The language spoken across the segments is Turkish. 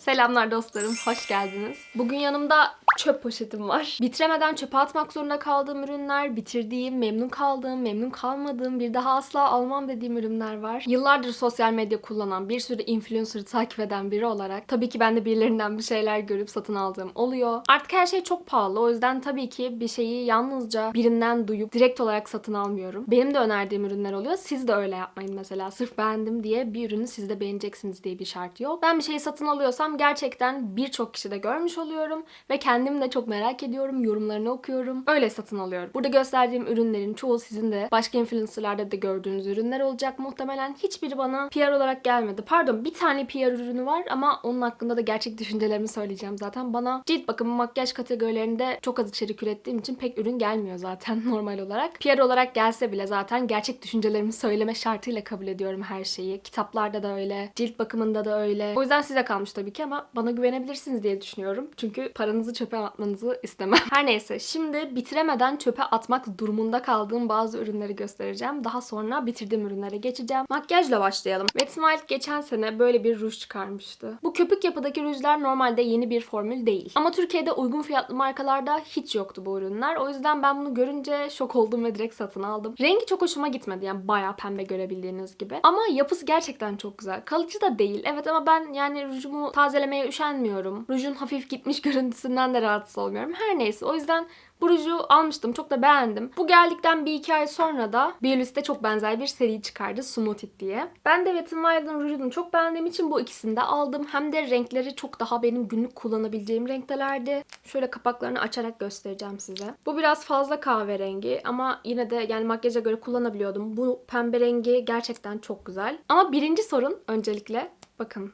Selamlar dostlarım, hoş geldiniz. Bugün yanımda çöp poşetim var. Bitiremeden çöpe atmak zorunda kaldığım ürünler, bitirdiğim, memnun kaldığım, memnun kalmadığım, bir daha asla almam dediğim ürünler var. Yıllardır sosyal medya kullanan, bir sürü influencer'ı takip eden biri olarak tabii ki ben de birilerinden bir şeyler görüp satın aldığım oluyor. Artık her şey çok pahalı. O yüzden tabii ki bir şeyi yalnızca birinden duyup direkt olarak satın almıyorum. Benim de önerdiğim ürünler oluyor. Siz de öyle yapmayın mesela. Sırf beğendim diye bir ürünü siz de beğeneceksiniz diye bir şart yok. Ben bir şeyi satın alıyorsam gerçekten birçok kişi de görmüş oluyorum ve kendim de çok merak ediyorum. Yorumlarını okuyorum. Öyle satın alıyorum. Burada gösterdiğim ürünlerin çoğu sizin de başka influencerlarda da gördüğünüz ürünler olacak muhtemelen. Hiçbiri bana PR olarak gelmedi. Pardon bir tane PR ürünü var ama onun hakkında da gerçek düşüncelerimi söyleyeceğim zaten. Bana cilt bakımı makyaj kategorilerinde çok az içerik ürettiğim için pek ürün gelmiyor zaten normal olarak. PR olarak gelse bile zaten gerçek düşüncelerimi söyleme şartıyla kabul ediyorum her şeyi. Kitaplarda da öyle, cilt bakımında da öyle. O yüzden size kalmış tabii ki ama bana güvenebilirsiniz diye düşünüyorum. Çünkü paranızı çöpe atmanızı istemem. Her neyse şimdi bitiremeden çöpe atmak durumunda kaldığım bazı ürünleri göstereceğim. Daha sonra bitirdiğim ürünlere geçeceğim. Makyajla başlayalım. Wet n Wild geçen sene böyle bir ruj çıkarmıştı. Bu köpük yapıdaki rujlar normalde yeni bir formül değil. Ama Türkiye'de uygun fiyatlı markalarda hiç yoktu bu ürünler. O yüzden ben bunu görünce şok oldum ve direkt satın aldım. Rengi çok hoşuma gitmedi. Yani bayağı pembe görebildiğiniz gibi. Ama yapısı gerçekten çok güzel. Kalıcı da değil. Evet ama ben yani rujumu tazelemeye üşenmiyorum. Rujun hafif gitmiş görüntüsünden de rahatsız olmuyorum. Her neyse o yüzden bu ruju almıştım. Çok da beğendim. Bu geldikten bir iki ay sonra da Beauty's'te çok benzer bir seri çıkardı. Smooth diye. Ben de Wet n Wild'ın rujunu çok beğendiğim için bu ikisini de aldım. Hem de renkleri çok daha benim günlük kullanabileceğim renktelerdi. Şöyle kapaklarını açarak göstereceğim size. Bu biraz fazla kahverengi ama yine de yani makyaja göre kullanabiliyordum. Bu pembe rengi gerçekten çok güzel. Ama birinci sorun öncelikle bakın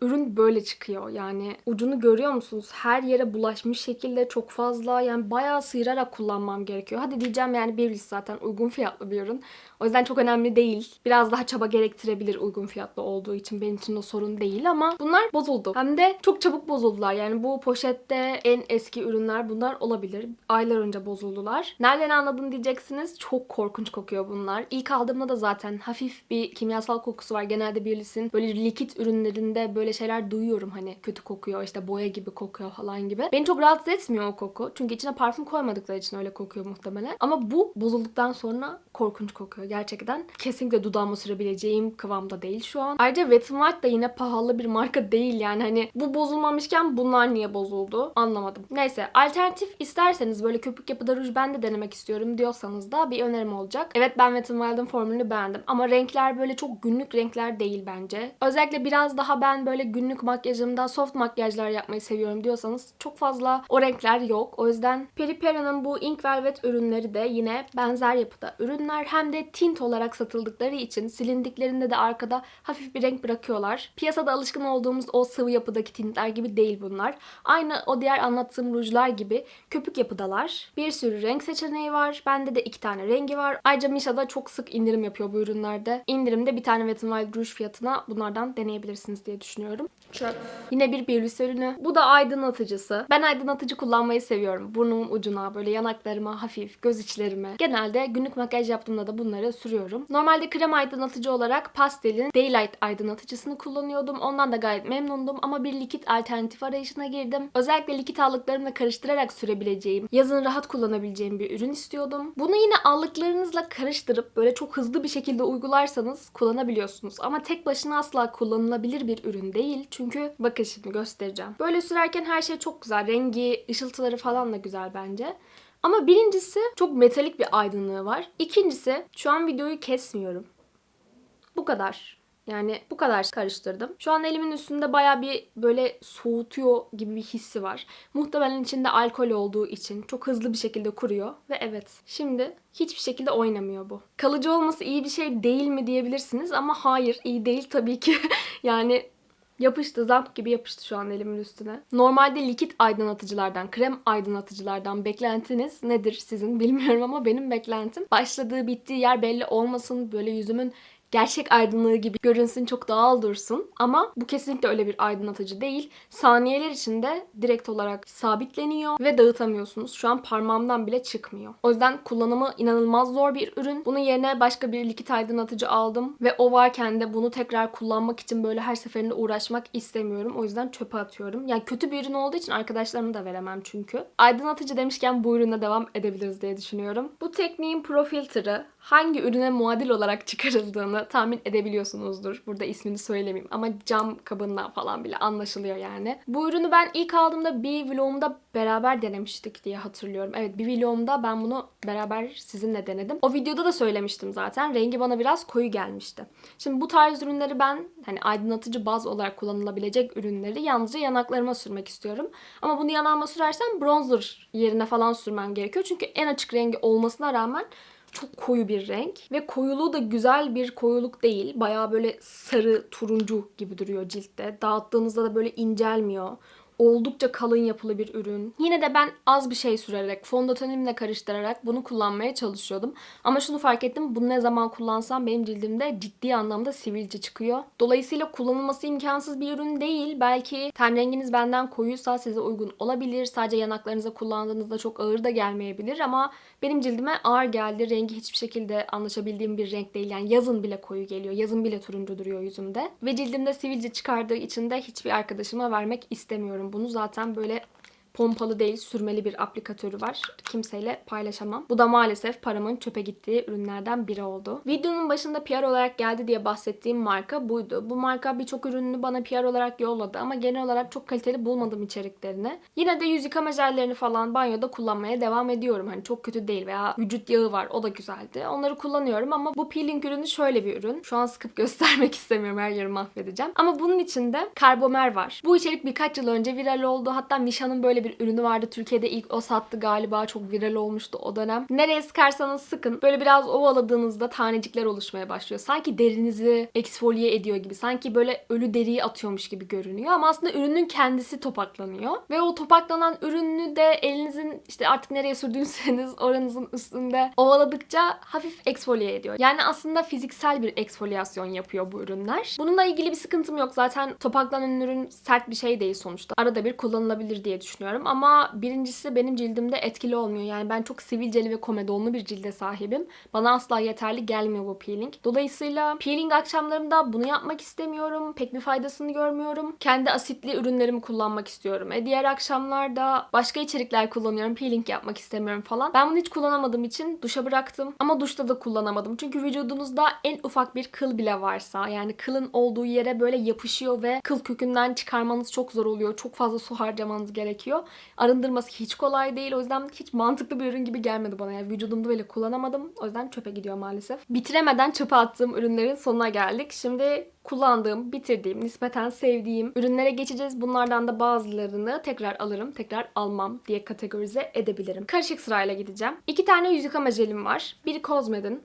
ürün böyle çıkıyor. Yani ucunu görüyor musunuz? Her yere bulaşmış şekilde çok fazla yani bayağı sıyırarak kullanmam gerekiyor. Hadi diyeceğim yani Baileys zaten uygun fiyatlı bir ürün. O yüzden çok önemli değil. Biraz daha çaba gerektirebilir uygun fiyatlı olduğu için. Benim için o sorun değil ama bunlar bozuldu. Hem de çok çabuk bozuldular. Yani bu poşette en eski ürünler bunlar olabilir. Aylar önce bozuldular. Nereden anladın diyeceksiniz. Çok korkunç kokuyor bunlar. İlk aldığımda da zaten hafif bir kimyasal kokusu var. Genelde Baileys'in böyle likit ürünlerinde böyle şeyler duyuyorum hani kötü kokuyor işte boya gibi kokuyor falan gibi. Beni çok rahatsız etmiyor o koku. Çünkü içine parfüm koymadıkları için öyle kokuyor muhtemelen. Ama bu bozulduktan sonra korkunç kokuyor gerçekten. Kesinlikle dudağıma sürebileceğim kıvamda değil şu an. Ayrıca Wet n Wild da yine pahalı bir marka değil yani hani bu bozulmamışken bunlar niye bozuldu anlamadım. Neyse alternatif isterseniz böyle köpük yapıda ruj ben de denemek istiyorum diyorsanız da bir önerim olacak. Evet ben Wet n Wild'ın formülünü beğendim ama renkler böyle çok günlük renkler değil bence. Özellikle biraz daha ben böyle günlük makyajımda soft makyajlar yapmayı seviyorum diyorsanız çok fazla o renkler yok. O yüzden Peripera'nın bu Ink Velvet ürünleri de yine benzer yapıda ürünler hem de tint olarak satıldıkları için silindiklerinde de arkada hafif bir renk bırakıyorlar. Piyasada alışkın olduğumuz o sıvı yapıdaki tintler gibi değil bunlar. Aynı o diğer anlattığım rujlar gibi köpük yapıdalar. Bir sürü renk seçeneği var. Bende de iki tane rengi var. Ayrıca Misha'da çok sık indirim yapıyor bu ürünlerde. İndirimde bir tane Wet n Wild ruj fiyatına bunlardan deneyebilirsiniz diye düşünüyorum. Çöp. Yine bir Beauty ürünü. Bu da aydınlatıcısı. Ben aydınlatıcı kullanmayı seviyorum. Burnumun ucuna, böyle yanaklarıma, hafif göz içlerime. Genelde günlük makyaj yaptığımda da bunları sürüyorum. Normalde krem aydınlatıcı olarak Pastel'in Daylight aydınlatıcısını kullanıyordum. Ondan da gayet memnundum ama bir likit alternatif arayışına girdim. Özellikle likit allıklarımla karıştırarak sürebileceğim, yazın rahat kullanabileceğim bir ürün istiyordum. Bunu yine allıklarınızla karıştırıp böyle çok hızlı bir şekilde uygularsanız kullanabiliyorsunuz. Ama tek başına asla kullanılabilir bir ürün değil. Çünkü bakın şimdi göstereceğim. Böyle sürerken her şey çok güzel. Rengi, ışıltıları falan da güzel bence. Ama birincisi çok metalik bir aydınlığı var. İkincisi şu an videoyu kesmiyorum. Bu kadar. Yani bu kadar karıştırdım. Şu an elimin üstünde baya bir böyle soğutuyor gibi bir hissi var. Muhtemelen içinde alkol olduğu için çok hızlı bir şekilde kuruyor. Ve evet şimdi hiçbir şekilde oynamıyor bu. Kalıcı olması iyi bir şey değil mi diyebilirsiniz ama hayır iyi değil tabii ki. yani Yapıştı, zamp gibi yapıştı şu an elimin üstüne. Normalde likit aydınlatıcılardan, krem aydınlatıcılardan beklentiniz nedir sizin bilmiyorum ama benim beklentim başladığı bittiği yer belli olmasın. Böyle yüzümün gerçek aydınlığı gibi görünsün, çok doğal dursun. Ama bu kesinlikle öyle bir aydınlatıcı değil. Saniyeler içinde direkt olarak sabitleniyor ve dağıtamıyorsunuz. Şu an parmağımdan bile çıkmıyor. O yüzden kullanımı inanılmaz zor bir ürün. Bunun yerine başka bir likit aydınlatıcı aldım ve o varken de bunu tekrar kullanmak için böyle her seferinde uğraşmak istemiyorum. O yüzden çöpe atıyorum. Yani kötü bir ürün olduğu için arkadaşlarımı da veremem çünkü. Aydınlatıcı demişken bu ürüne devam edebiliriz diye düşünüyorum. Bu tekniğin Pro hangi ürüne muadil olarak çıkarıldığını tahmin edebiliyorsunuzdur. Burada ismini söylemeyeyim ama cam kabından falan bile anlaşılıyor yani. Bu ürünü ben ilk aldığımda bir vlogumda beraber denemiştik diye hatırlıyorum. Evet bir vlogumda ben bunu beraber sizinle denedim. O videoda da söylemiştim zaten. Rengi bana biraz koyu gelmişti. Şimdi bu tarz ürünleri ben hani aydınlatıcı baz olarak kullanılabilecek ürünleri yalnızca yanaklarıma sürmek istiyorum. Ama bunu yanağıma sürersem bronzer yerine falan sürmem gerekiyor. Çünkü en açık rengi olmasına rağmen çok koyu bir renk ve koyuluğu da güzel bir koyuluk değil. Bayağı böyle sarı turuncu gibi duruyor ciltte. Dağıttığınızda da böyle incelmiyor. Oldukça kalın yapılı bir ürün. Yine de ben az bir şey sürerek, fondötenimle karıştırarak bunu kullanmaya çalışıyordum. Ama şunu fark ettim. Bunu ne zaman kullansam benim cildimde ciddi anlamda sivilce çıkıyor. Dolayısıyla kullanılması imkansız bir ürün değil. Belki ten renginiz benden koyuysa size uygun olabilir. Sadece yanaklarınıza kullandığınızda çok ağır da gelmeyebilir ama benim cildime ağır geldi. Rengi hiçbir şekilde anlaşabildiğim bir renk değil. Yani yazın bile koyu geliyor. Yazın bile turuncu duruyor yüzümde. Ve cildimde sivilce çıkardığı için de hiçbir arkadaşıma vermek istemiyorum bunu. Zaten böyle pompalı değil sürmeli bir aplikatörü var. Kimseyle paylaşamam. Bu da maalesef paramın çöpe gittiği ürünlerden biri oldu. Videonun başında PR olarak geldi diye bahsettiğim marka buydu. Bu marka birçok ürününü bana PR olarak yolladı ama genel olarak çok kaliteli bulmadım içeriklerini. Yine de yüz yıkama jellerini falan banyoda kullanmaya devam ediyorum. Hani çok kötü değil veya vücut yağı var o da güzeldi. Onları kullanıyorum ama bu peeling ürünü şöyle bir ürün. Şu an sıkıp göstermek istemiyorum her yeri mahvedeceğim. Ama bunun içinde karbomer var. Bu içerik birkaç yıl önce viral oldu. Hatta Misha'nın böyle bir ürünü vardı. Türkiye'de ilk o sattı galiba. Çok viral olmuştu o dönem. Nereye sıkarsanız sıkın. Böyle biraz ovaladığınızda tanecikler oluşmaya başlıyor. Sanki derinizi eksfolye ediyor gibi. Sanki böyle ölü deriyi atıyormuş gibi görünüyor. Ama aslında ürünün kendisi topaklanıyor. Ve o topaklanan ürünü de elinizin işte artık nereye sürdüyseniz oranızın üstünde ovaladıkça hafif eksfolye ediyor. Yani aslında fiziksel bir eksfolyasyon yapıyor bu ürünler. Bununla ilgili bir sıkıntım yok. Zaten topaklanan ürün sert bir şey değil sonuçta. Arada bir kullanılabilir diye düşünüyorum ama birincisi benim cildimde etkili olmuyor. Yani ben çok sivilceli ve komedonlu bir cilde sahibim. Bana asla yeterli gelmiyor bu peeling. Dolayısıyla peeling akşamlarımda bunu yapmak istemiyorum. Pek bir faydasını görmüyorum. Kendi asitli ürünlerimi kullanmak istiyorum. E diğer akşamlarda başka içerikler kullanıyorum. Peeling yapmak istemiyorum falan. Ben bunu hiç kullanamadığım için duşa bıraktım. Ama duşta da kullanamadım. Çünkü vücudunuzda en ufak bir kıl bile varsa yani kılın olduğu yere böyle yapışıyor ve kıl kökünden çıkarmanız çok zor oluyor. Çok fazla su harcamanız gerekiyor. Arındırması hiç kolay değil. O yüzden hiç mantıklı bir ürün gibi gelmedi bana. Yani vücudumda böyle kullanamadım. O yüzden çöpe gidiyor maalesef. Bitiremeden çöpe attığım ürünlerin sonuna geldik. Şimdi kullandığım, bitirdiğim, nispeten sevdiğim ürünlere geçeceğiz. Bunlardan da bazılarını tekrar alırım, tekrar almam diye kategorize edebilirim. Karışık sırayla gideceğim. İki tane yüz yıkama jelim var. Biri Cosmed'in.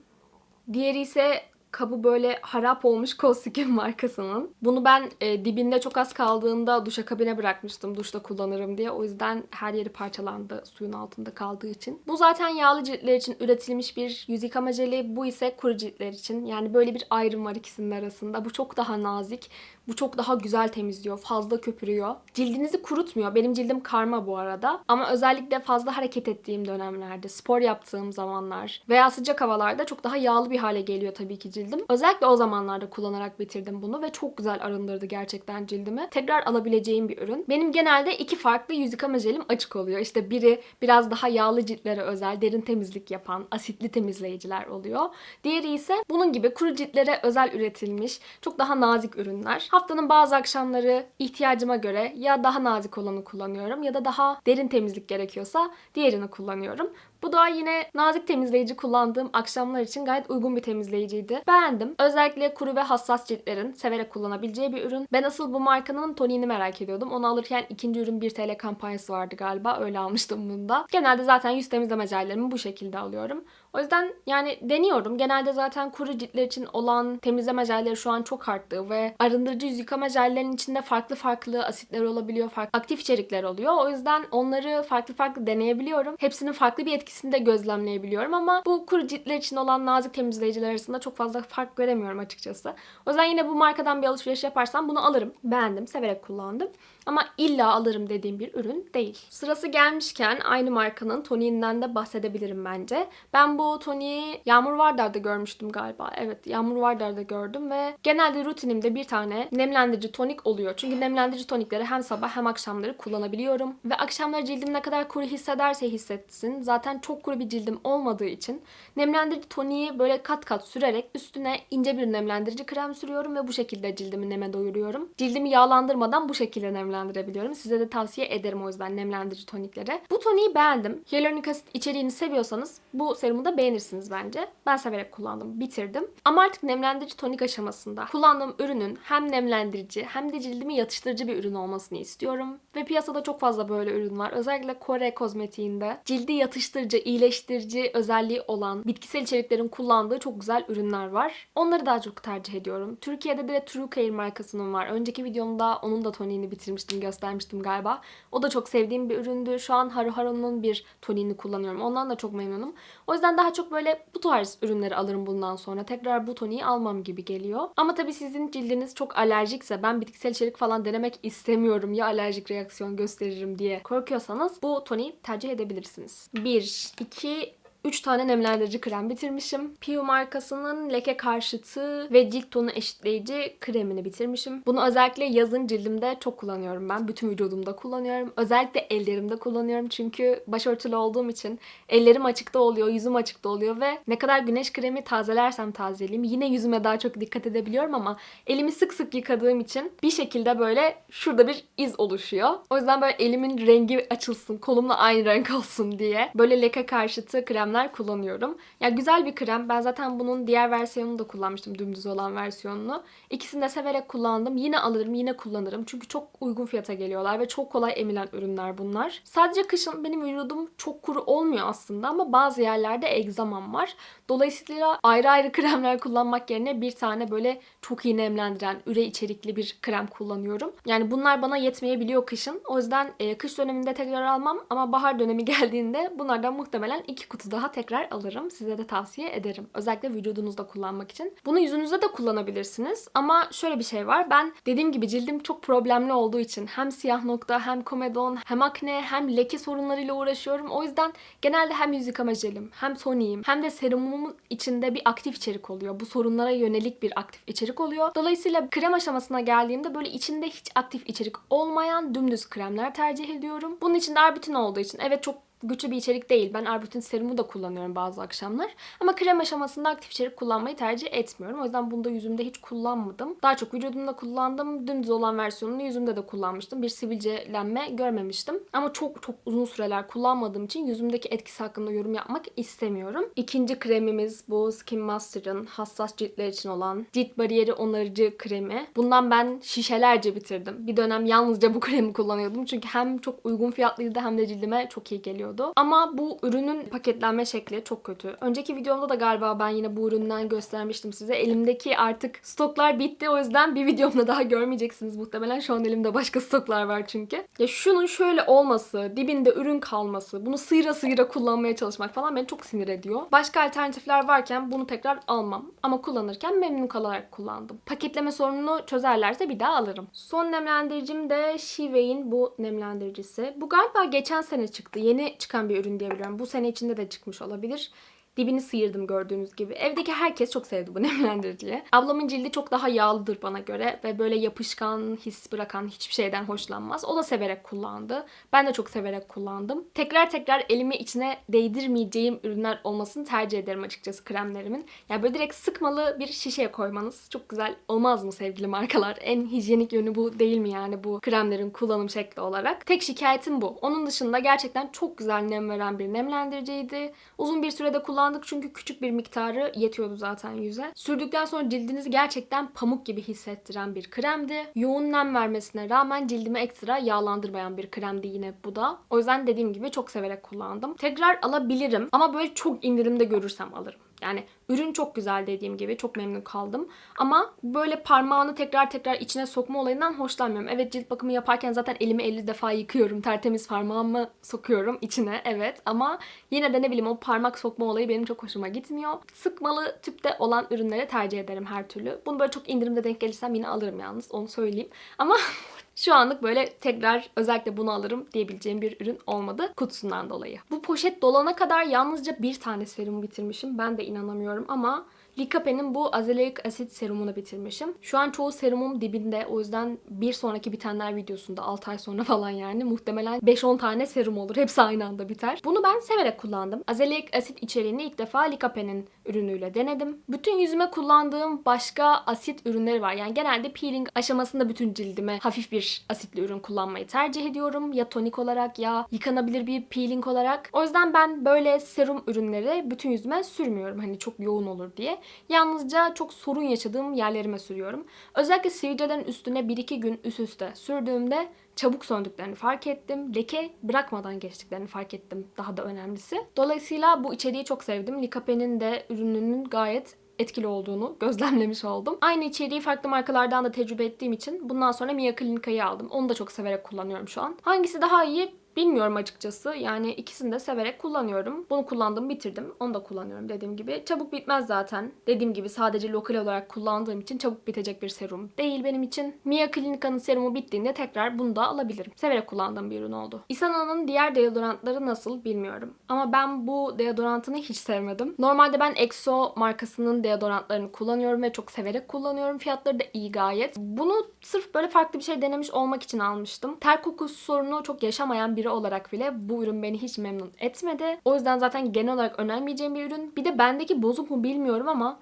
Diğeri ise kabı böyle harap olmuş Kostik'in markasının. Bunu ben e, dibinde çok az kaldığında duşa kabine bırakmıştım duşta kullanırım diye. O yüzden her yeri parçalandı suyun altında kaldığı için. Bu zaten yağlı ciltler için üretilmiş bir yüz yıkama jeli. Bu ise kuru ciltler için. Yani böyle bir ayrım var ikisinin arasında. Bu çok daha nazik. Bu çok daha güzel temizliyor. Fazla köpürüyor. Cildinizi kurutmuyor. Benim cildim karma bu arada. Ama özellikle fazla hareket ettiğim dönemlerde, spor yaptığım zamanlar veya sıcak havalarda çok daha yağlı bir hale geliyor tabii ki cildim. Özellikle o zamanlarda kullanarak bitirdim bunu ve çok güzel arındırdı gerçekten cildimi. Tekrar alabileceğim bir ürün. Benim genelde iki farklı yüz yıkama jelim açık oluyor. İşte biri biraz daha yağlı ciltlere özel, derin temizlik yapan, asitli temizleyiciler oluyor. Diğeri ise bunun gibi kuru ciltlere özel üretilmiş, çok daha nazik ürünler. Haftanın bazı akşamları ihtiyacıma göre ya daha nazik olanı kullanıyorum ya da daha derin temizlik gerekiyorsa diğerini kullanıyorum. Bu da yine nazik temizleyici kullandığım akşamlar için gayet uygun bir temizleyiciydi. Beğendim. Özellikle kuru ve hassas ciltlerin severek kullanabileceği bir ürün. Ben asıl bu markanın toniğini merak ediyordum. Onu alırken ikinci ürün 1 TL kampanyası vardı galiba. Öyle almıştım bunu da. Genelde zaten yüz temizleme jellerimi bu şekilde alıyorum. O yüzden yani deniyorum. Genelde zaten kuru ciltler için olan temizleme jelleri şu an çok arttı ve arındırıcı yüz yıkama jellerinin içinde farklı farklı asitler olabiliyor, farklı aktif içerikler oluyor. O yüzden onları farklı farklı deneyebiliyorum. Hepsinin farklı bir etkisi etkisini de gözlemleyebiliyorum ama bu kuru ciltler için olan nazik temizleyiciler arasında çok fazla fark göremiyorum açıkçası. O yüzden yine bu markadan bir alışveriş yaparsam bunu alırım. Beğendim, severek kullandım. Ama illa alırım dediğim bir ürün değil. Sırası gelmişken aynı markanın toniğinden de bahsedebilirim bence. Ben bu toniği Yağmur Vardar'da görmüştüm galiba. Evet Yağmur Vardar'da gördüm ve genelde rutinimde bir tane nemlendirici tonik oluyor. Çünkü nemlendirici tonikleri hem sabah hem akşamları kullanabiliyorum. Ve akşamları cildim ne kadar kuru hissederse hissetsin. Zaten çok kuru bir cildim olmadığı için nemlendirici toniği böyle kat kat sürerek üstüne ince bir nemlendirici krem sürüyorum ve bu şekilde cildimi neme doyuruyorum. Cildimi yağlandırmadan bu şekilde nemlendirebiliyorum. Size de tavsiye ederim o yüzden nemlendirici tonikleri. Bu toniği beğendim. Hyaluronik asit içeriğini seviyorsanız bu serumu da beğenirsiniz bence. Ben severek kullandım, bitirdim. Ama artık nemlendirici tonik aşamasında kullandığım ürünün hem nemlendirici hem de cildimi yatıştırıcı bir ürün olmasını istiyorum. Ve piyasada çok fazla böyle ürün var. Özellikle Kore kozmetiğinde cildi yatıştırıcı, iyileştirici özelliği olan bitkisel içeriklerin kullandığı çok güzel ürünler var. Onları daha çok tercih ediyorum. Türkiye'de de True Care markasının var. Önceki videomda onun da toniğini bitirmiştim, göstermiştim galiba. O da çok sevdiğim bir üründü. Şu an Haru Haru'nun bir toniğini kullanıyorum. Ondan da çok memnunum. O yüzden daha çok böyle bu tarz ürünleri alırım bundan sonra. Tekrar bu toniği almam gibi geliyor. Ama tabii sizin cildiniz çok alerjikse ben bitkisel içerik falan denemek istemiyorum ya alerjik reaksiyon gösteririm diye korkuyorsanız bu toniği tercih edebilirsiniz. 1, 2, 3 tane nemlendirici krem bitirmişim. Piu markasının leke karşıtı ve cilt tonu eşitleyici kremini bitirmişim. Bunu özellikle yazın cildimde çok kullanıyorum ben. Bütün vücudumda kullanıyorum. Özellikle ellerimde kullanıyorum çünkü başörtülü olduğum için ellerim açıkta oluyor, yüzüm açıkta oluyor ve ne kadar güneş kremi tazelersem tazeleyeyim yine yüzüme daha çok dikkat edebiliyorum ama elimi sık sık yıkadığım için bir şekilde böyle şurada bir iz oluşuyor. O yüzden böyle elimin rengi açılsın, kolumla aynı renk olsun diye böyle leke karşıtı kremler kullanıyorum. Ya güzel bir krem. Ben zaten bunun diğer versiyonunu da kullanmıştım. Dümdüz olan versiyonunu. İkisini de severek kullandım. Yine alırım, yine kullanırım. Çünkü çok uygun fiyata geliyorlar ve çok kolay emilen ürünler bunlar. Sadece kışın benim vücudum çok kuru olmuyor aslında ama bazı yerlerde egzamam var. Dolayısıyla ayrı ayrı kremler kullanmak yerine bir tane böyle çok iyi nemlendiren, üre içerikli bir krem kullanıyorum. Yani bunlar bana yetmeyebiliyor kışın. O yüzden e, kış döneminde tekrar almam ama bahar dönemi geldiğinde bunlardan muhtemelen iki kutu daha tekrar alırım. Size de tavsiye ederim. Özellikle vücudunuzda kullanmak için. Bunu yüzünüzde de kullanabilirsiniz. Ama şöyle bir şey var. Ben dediğim gibi cildim çok problemli olduğu için hem siyah nokta hem komedon hem akne hem leke sorunlarıyla uğraşıyorum. O yüzden genelde hem yüz yıkama jelim hem toniğim hem de serumumun içinde bir aktif içerik oluyor. Bu sorunlara yönelik bir aktif içerik oluyor. Dolayısıyla krem aşamasına geldiğimde böyle içinde hiç aktif içerik olmayan dümdüz kremler tercih ediyorum. Bunun için de arbutin olduğu için evet çok güçlü bir içerik değil. Ben arbutin serumu da kullanıyorum bazı akşamlar. Ama krem aşamasında aktif içerik kullanmayı tercih etmiyorum. O yüzden bunu da yüzümde hiç kullanmadım. Daha çok vücudumda kullandım. Dümdüz olan versiyonunu yüzümde de kullanmıştım. Bir sivilcelenme görmemiştim. Ama çok çok uzun süreler kullanmadığım için yüzümdeki etkisi hakkında yorum yapmak istemiyorum. İkinci kremimiz bu Skin Master'ın hassas ciltler için olan cilt bariyeri onarıcı kremi. Bundan ben şişelerce bitirdim. Bir dönem yalnızca bu kremi kullanıyordum. Çünkü hem çok uygun fiyatlıydı hem de cildime çok iyi geliyordu. Ama bu ürünün paketlenme şekli çok kötü. Önceki videomda da galiba ben yine bu üründen göstermiştim size. Elimdeki artık stoklar bitti. O yüzden bir videomda daha görmeyeceksiniz muhtemelen. Şu an elimde başka stoklar var çünkü. Ya şunun şöyle olması, dibinde ürün kalması, bunu sıyıra sıyıra kullanmaya çalışmak falan beni çok sinir ediyor. Başka alternatifler varken bunu tekrar almam. Ama kullanırken memnun kalarak kullandım. Paketleme sorununu çözerlerse bir daha alırım. Son nemlendiricim de Shivei'in bu nemlendiricisi. Bu galiba geçen sene çıktı. Yeni çıkan bir ürün diyebiliyorum. Bu sene içinde de çıkmış olabilir. Dibini sıyırdım gördüğünüz gibi. Evdeki herkes çok sevdi bu nemlendiriciyi. Ablamın cildi çok daha yağlıdır bana göre ve böyle yapışkan, his bırakan hiçbir şeyden hoşlanmaz. O da severek kullandı. Ben de çok severek kullandım. Tekrar tekrar elimi içine değdirmeyeceğim ürünler olmasını tercih ederim açıkçası kremlerimin. Yani böyle direkt sıkmalı bir şişeye koymanız çok güzel olmaz mı sevgili markalar? En hijyenik yönü bu değil mi yani bu kremlerin kullanım şekli olarak? Tek şikayetim bu. Onun dışında gerçekten çok güzel nem veren bir nemlendiriciydi. Uzun bir sürede kullandım kullandık çünkü küçük bir miktarı yetiyordu zaten yüze. Sürdükten sonra cildinizi gerçekten pamuk gibi hissettiren bir kremdi. Yoğun nem vermesine rağmen cildimi ekstra yağlandırmayan bir kremdi yine bu da. O yüzden dediğim gibi çok severek kullandım. Tekrar alabilirim ama böyle çok indirimde görürsem alırım. Yani ürün çok güzel dediğim gibi. Çok memnun kaldım. Ama böyle parmağını tekrar tekrar içine sokma olayından hoşlanmıyorum. Evet cilt bakımı yaparken zaten elimi 50 defa yıkıyorum. Tertemiz parmağımı sokuyorum içine. Evet ama yine de ne bileyim o parmak sokma olayı benim çok hoşuma gitmiyor. Sıkmalı tüpte olan ürünleri tercih ederim her türlü. Bunu böyle çok indirimde denk gelirsem yine alırım yalnız onu söyleyeyim. Ama Şu anlık böyle tekrar özellikle bunu alırım diyebileceğim bir ürün olmadı kutusundan dolayı. Bu poşet dolana kadar yalnızca bir tane serum bitirmişim. Ben de inanamıyorum ama Likape'nin bu azelaic asit serumunu bitirmişim. Şu an çoğu serumum dibinde. O yüzden bir sonraki bitenler videosunda 6 ay sonra falan yani muhtemelen 5-10 tane serum olur. Hepsi aynı anda biter. Bunu ben severek kullandım. Azelaic asit içeriğini ilk defa Likape'nin ürünüyle denedim. Bütün yüzüme kullandığım başka asit ürünleri var. Yani genelde peeling aşamasında bütün cildime hafif bir asitli ürün kullanmayı tercih ediyorum. Ya tonik olarak ya yıkanabilir bir peeling olarak. O yüzden ben böyle serum ürünleri bütün yüzüme sürmüyorum. Hani çok yoğun olur diye. Yalnızca çok sorun yaşadığım yerlerime sürüyorum. Özellikle sivilcelerin üstüne 1-2 gün üst üste sürdüğümde çabuk söndüklerini fark ettim. Leke bırakmadan geçtiklerini fark ettim daha da önemlisi. Dolayısıyla bu içeriği çok sevdim. Likape'nin de ürününün gayet etkili olduğunu gözlemlemiş oldum. Aynı içeriği farklı markalardan da tecrübe ettiğim için bundan sonra Mia Clinica'yı aldım. Onu da çok severek kullanıyorum şu an. Hangisi daha iyi Bilmiyorum açıkçası. Yani ikisini de severek kullanıyorum. Bunu kullandım, bitirdim. Onu da kullanıyorum dediğim gibi. Çabuk bitmez zaten. Dediğim gibi sadece lokal olarak kullandığım için çabuk bitecek bir serum değil benim için. Mia Clinica'nın serumu bittiğinde tekrar bunu da alabilirim. Severek kullandığım bir ürün oldu. Isana'nın diğer deodorantları nasıl bilmiyorum. Ama ben bu deodorantını hiç sevmedim. Normalde ben EXO markasının deodorantlarını kullanıyorum ve çok severek kullanıyorum. Fiyatları da iyi gayet. Bunu sırf böyle farklı bir şey denemiş olmak için almıştım. Ter kokusu sorunu çok yaşamayan bir biri olarak bile bu ürün beni hiç memnun etmedi. O yüzden zaten genel olarak önermeyeceğim bir ürün. Bir de bendeki bozuk mu bilmiyorum ama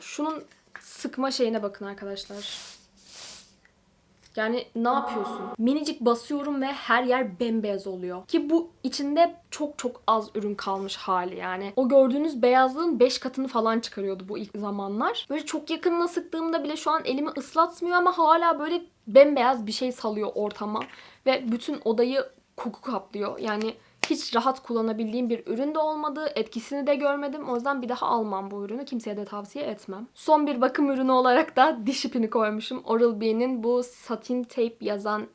şunun sıkma şeyine bakın arkadaşlar. Yani ne yapıyorsun? Minicik basıyorum ve her yer bembeyaz oluyor. Ki bu içinde çok çok az ürün kalmış hali yani. O gördüğünüz beyazlığın 5 katını falan çıkarıyordu bu ilk zamanlar. Böyle çok yakınına sıktığımda bile şu an elimi ıslatmıyor ama hala böyle bembeyaz bir şey salıyor ortama. Ve bütün odayı koku kaplıyor. Yani hiç rahat kullanabildiğim bir ürün de olmadı. Etkisini de görmedim. O yüzden bir daha almam bu ürünü. Kimseye de tavsiye etmem. Son bir bakım ürünü olarak da diş ipini koymuşum. Oral-B'nin bu satin tape yazan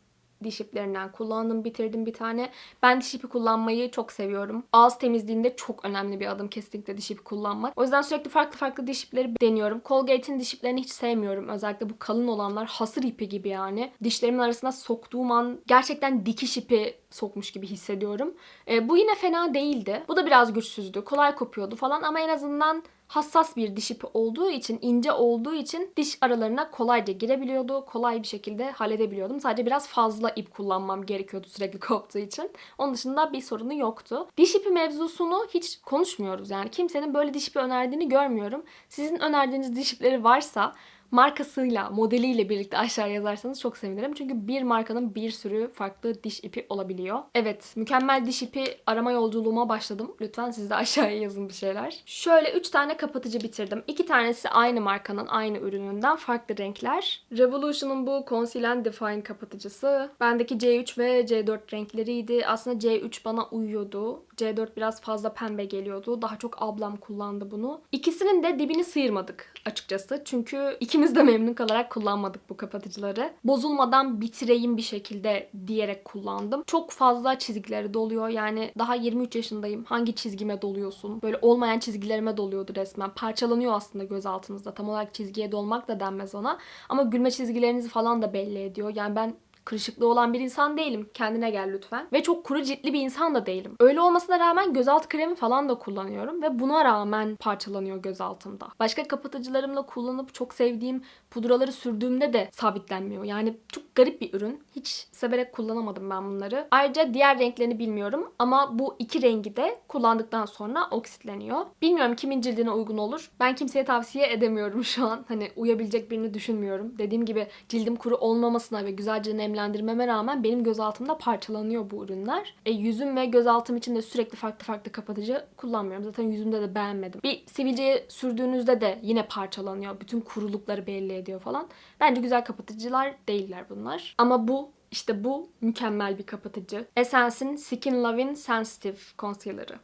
diş iplerinden kullandım, bitirdim bir tane. Ben diş ipi kullanmayı çok seviyorum. Ağız temizliğinde çok önemli bir adım kesinlikle diş ipi kullanmak. O yüzden sürekli farklı farklı diş ipleri deniyorum. Colgate'in diş iplerini hiç sevmiyorum. Özellikle bu kalın olanlar hasır ipi gibi yani. Dişlerimin arasına soktuğum an gerçekten dikiş ipi sokmuş gibi hissediyorum. E, bu yine fena değildi. Bu da biraz güçsüzdü. Kolay kopuyordu falan ama en azından hassas bir diş ipi olduğu için, ince olduğu için diş aralarına kolayca girebiliyordu. Kolay bir şekilde halledebiliyordum. Sadece biraz fazla ip kullanmam gerekiyordu sürekli koptuğu için. Onun dışında bir sorunu yoktu. Diş ipi mevzusunu hiç konuşmuyoruz. Yani kimsenin böyle diş ipi önerdiğini görmüyorum. Sizin önerdiğiniz diş ipleri varsa markasıyla, modeliyle birlikte aşağı yazarsanız çok sevinirim. Çünkü bir markanın bir sürü farklı diş ipi olabiliyor. Evet, mükemmel diş ipi arama yolculuğuma başladım. Lütfen siz de aşağıya yazın bir şeyler. Şöyle 3 tane kapatıcı bitirdim. 2 tanesi aynı markanın, aynı ürününden farklı renkler. Revolution'un bu Conceal and Define kapatıcısı. Bendeki C3 ve C4 renkleriydi. Aslında C3 bana uyuyordu. C4 biraz fazla pembe geliyordu. Daha çok ablam kullandı bunu. İkisinin de dibini sıyırmadık açıkçası. Çünkü ikimiz de memnun kalarak kullanmadık bu kapatıcıları. Bozulmadan bitireyim bir şekilde diyerek kullandım. Çok fazla çizgileri doluyor. Yani daha 23 yaşındayım. Hangi çizgime doluyorsun? Böyle olmayan çizgilerime doluyordu resmen. Parçalanıyor aslında göz altınızda. Tam olarak çizgiye dolmak da denmez ona. Ama gülme çizgilerinizi falan da belli ediyor. Yani ben kırışıklığı olan bir insan değilim. Kendine gel lütfen. Ve çok kuru ciltli bir insan da değilim. Öyle olmasına rağmen gözaltı kremi falan da kullanıyorum ve buna rağmen parçalanıyor gözaltımda. Başka kapatıcılarımla kullanıp çok sevdiğim pudraları sürdüğümde de sabitlenmiyor. Yani çok garip bir ürün. Hiç severek kullanamadım ben bunları. Ayrıca diğer renklerini bilmiyorum ama bu iki rengi de kullandıktan sonra oksitleniyor. Bilmiyorum kimin cildine uygun olur. Ben kimseye tavsiye edemiyorum şu an. Hani uyabilecek birini düşünmüyorum. Dediğim gibi cildim kuru olmamasına ve güzelce nem nemlendirmeme rağmen benim gözaltımda parçalanıyor bu ürünler. E, yüzüm ve gözaltım için de sürekli farklı farklı kapatıcı kullanmıyorum. Zaten yüzümde de beğenmedim. Bir sivilceye sürdüğünüzde de yine parçalanıyor. Bütün kurulukları belli ediyor falan. Bence güzel kapatıcılar değiller bunlar. Ama bu işte bu mükemmel bir kapatıcı. Essence'in Skin Loving Sensitive Concealer'ı.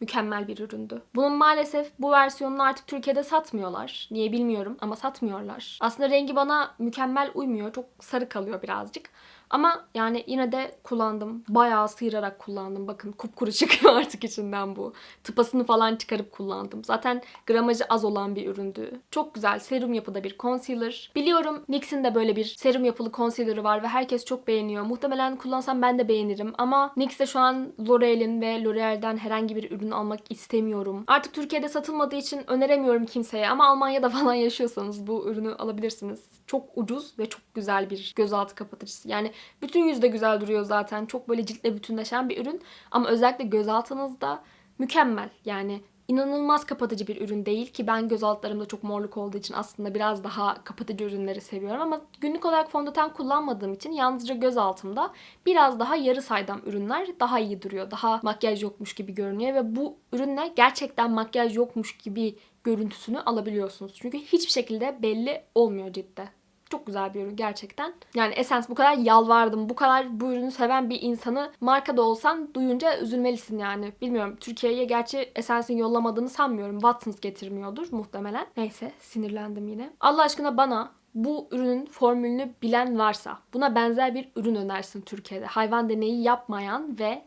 mükemmel bir üründü. Bunun maalesef bu versiyonunu artık Türkiye'de satmıyorlar. Niye bilmiyorum ama satmıyorlar. Aslında rengi bana mükemmel uymuyor. Çok sarı kalıyor birazcık. Ama yani yine de kullandım. Bayağı sıyırarak kullandım. Bakın kupkuru çıkıyor artık içinden bu. Tıpasını falan çıkarıp kullandım. Zaten gramajı az olan bir üründü. Çok güzel serum yapıda bir concealer. Biliyorum NYX'in de böyle bir serum yapılı concealer'ı var ve herkes çok beğeniyor. Muhtemelen kullansam ben de beğenirim ama NYX'te şu an L'Oreal'in ve L'Oreal'den herhangi bir ürün almak istemiyorum. Artık Türkiye'de satılmadığı için öneremiyorum kimseye ama Almanya'da falan yaşıyorsanız bu ürünü alabilirsiniz. Çok ucuz ve çok güzel bir gözaltı kapatıcısı. Yani bütün yüzde güzel duruyor zaten. Çok böyle ciltle bütünleşen bir ürün. Ama özellikle gözaltınızda mükemmel. Yani inanılmaz kapatıcı bir ürün değil ki ben göz altlarımda çok morluk olduğu için aslında biraz daha kapatıcı ürünleri seviyorum ama günlük olarak fondöten kullanmadığım için yalnızca göz altımda biraz daha yarı saydam ürünler daha iyi duruyor. Daha makyaj yokmuş gibi görünüyor ve bu ürünle gerçekten makyaj yokmuş gibi görüntüsünü alabiliyorsunuz. Çünkü hiçbir şekilde belli olmuyor ciltte. Çok güzel bir ürün gerçekten. Yani Essence bu kadar yalvardım. Bu kadar bu ürünü seven bir insanı markada olsan duyunca üzülmelisin yani. Bilmiyorum Türkiye'ye gerçi Essence'in yollamadığını sanmıyorum. Watsons getirmiyordur muhtemelen. Neyse sinirlendim yine. Allah aşkına bana bu ürünün formülünü bilen varsa buna benzer bir ürün önersin Türkiye'de. Hayvan deneyi yapmayan ve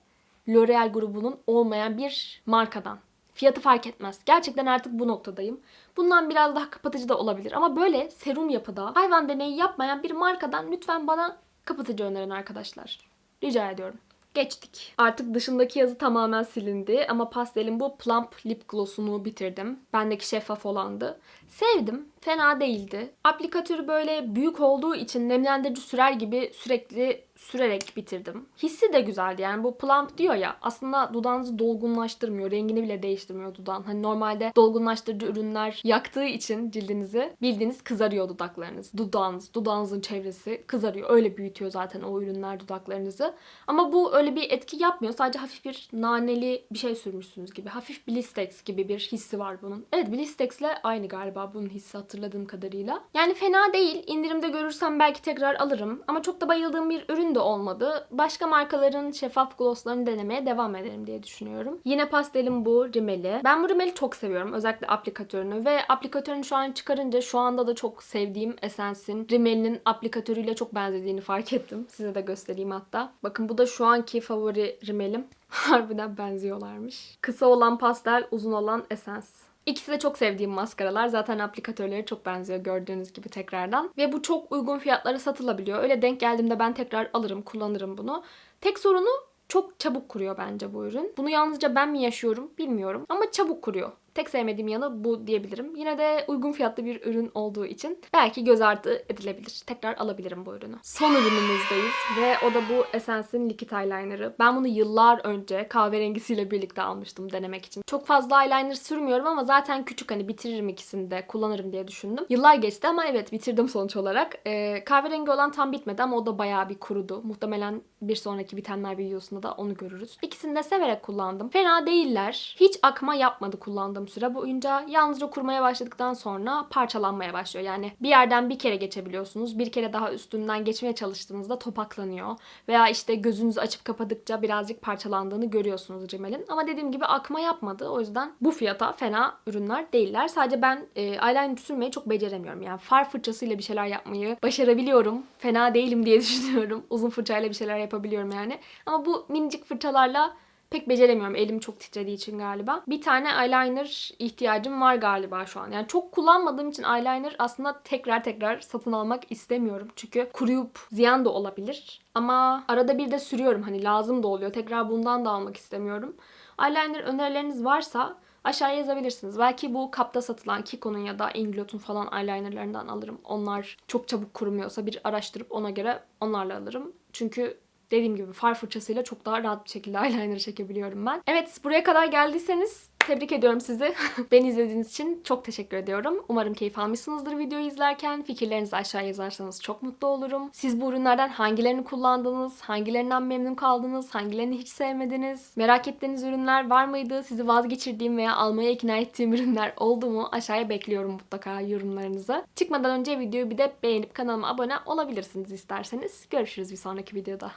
L'Oreal grubunun olmayan bir markadan. Fiyatı fark etmez. Gerçekten artık bu noktadayım. Bundan biraz daha kapatıcı da olabilir. Ama böyle serum yapıda hayvan deneyi yapmayan bir markadan lütfen bana kapatıcı önerin arkadaşlar. Rica ediyorum. Geçtik. Artık dışındaki yazı tamamen silindi ama pastelin bu plump lip gloss'unu bitirdim. Bendeki şeffaf olandı. Sevdim. Fena değildi. Aplikatörü böyle büyük olduğu için nemlendirici sürer gibi sürekli sürerek bitirdim. Hissi de güzeldi. Yani bu plump diyor ya aslında dudağınızı dolgunlaştırmıyor. Rengini bile değiştirmiyor dudağın. Hani normalde dolgunlaştırıcı ürünler yaktığı için cildinizi bildiğiniz kızarıyor dudaklarınız. Dudağınız, dudağınızın çevresi kızarıyor. Öyle büyütüyor zaten o ürünler dudaklarınızı. Ama bu öyle bir etki yapmıyor. Sadece hafif bir naneli bir şey sürmüşsünüz gibi. Hafif Blistex gibi bir hissi var bunun. Evet Blistex'le aynı galiba bunun hissi hatırladığım kadarıyla. Yani fena değil. İndirimde görürsem belki tekrar alırım. Ama çok da bayıldığım bir ürün de olmadı. Başka markaların şeffaf glosslarını denemeye devam ederim diye düşünüyorum. Yine pastelim bu rimeli. Ben bu rimeli çok seviyorum. Özellikle aplikatörünü ve aplikatörünü şu an çıkarınca şu anda da çok sevdiğim Essence'in rimelinin aplikatörüyle çok benzediğini fark ettim. Size de göstereyim hatta. Bakın bu da şu anki favori rimelim. Harbiden benziyorlarmış. Kısa olan pastel, uzun olan Essence. İkisi de çok sevdiğim maskaralar. Zaten aplikatörleri çok benziyor gördüğünüz gibi tekrardan. Ve bu çok uygun fiyatlara satılabiliyor. Öyle denk geldiğimde ben tekrar alırım, kullanırım bunu. Tek sorunu çok çabuk kuruyor bence bu ürün. Bunu yalnızca ben mi yaşıyorum bilmiyorum ama çabuk kuruyor. Tek sevmediğim yanı bu diyebilirim. Yine de uygun fiyatlı bir ürün olduğu için belki göz ardı edilebilir. Tekrar alabilirim bu ürünü. Son ürünümüzdeyiz ve o da bu Essence'in Liquid Eyeliner'ı. Ben bunu yıllar önce kahverengisiyle birlikte almıştım denemek için. Çok fazla eyeliner sürmüyorum ama zaten küçük hani bitiririm ikisini de kullanırım diye düşündüm. Yıllar geçti ama evet bitirdim sonuç olarak. Ee, kahverengi olan tam bitmedi ama o da bayağı bir kurudu. Muhtemelen bir sonraki bitenler videosunda da onu görürüz. İkisini de severek kullandım. Fena değiller. Hiç akma yapmadı kullandığım süre boyunca. Yalnızca kurmaya başladıktan sonra parçalanmaya başlıyor. Yani bir yerden bir kere geçebiliyorsunuz. Bir kere daha üstünden geçmeye çalıştığınızda topaklanıyor. Veya işte gözünüzü açıp kapadıkça birazcık parçalandığını görüyorsunuz rimelin. Ama dediğim gibi akma yapmadı. O yüzden bu fiyata fena ürünler değiller. Sadece ben e, eyeliner sürmeyi çok beceremiyorum. Yani far fırçasıyla bir şeyler yapmayı başarabiliyorum. Fena değilim diye düşünüyorum. Uzun fırçayla bir şeyler yapabiliyorum yani. Ama bu minicik fırçalarla pek beceremiyorum. Elim çok titrediği için galiba. Bir tane eyeliner ihtiyacım var galiba şu an. Yani çok kullanmadığım için eyeliner aslında tekrar tekrar satın almak istemiyorum. Çünkü kuruyup ziyan da olabilir. Ama arada bir de sürüyorum. Hani lazım da oluyor. Tekrar bundan da almak istemiyorum. Eyeliner önerileriniz varsa aşağıya yazabilirsiniz. Belki bu kapta satılan Kiko'nun ya da Inglot'un falan eyelinerlarından alırım. Onlar çok çabuk kurumuyorsa bir araştırıp ona göre onlarla alırım. Çünkü dediğim gibi far fırçasıyla çok daha rahat bir şekilde eyeliner çekebiliyorum ben. Evet buraya kadar geldiyseniz tebrik ediyorum sizi. Beni izlediğiniz için çok teşekkür ediyorum. Umarım keyif almışsınızdır videoyu izlerken. Fikirlerinizi aşağıya yazarsanız çok mutlu olurum. Siz bu ürünlerden hangilerini kullandınız? Hangilerinden memnun kaldınız? Hangilerini hiç sevmediniz? Merak ettiğiniz ürünler var mıydı? Sizi vazgeçirdiğim veya almaya ikna ettiğim ürünler oldu mu? Aşağıya bekliyorum mutlaka yorumlarınızı. Çıkmadan önce videoyu bir de beğenip kanalıma abone olabilirsiniz isterseniz. Görüşürüz bir sonraki videoda.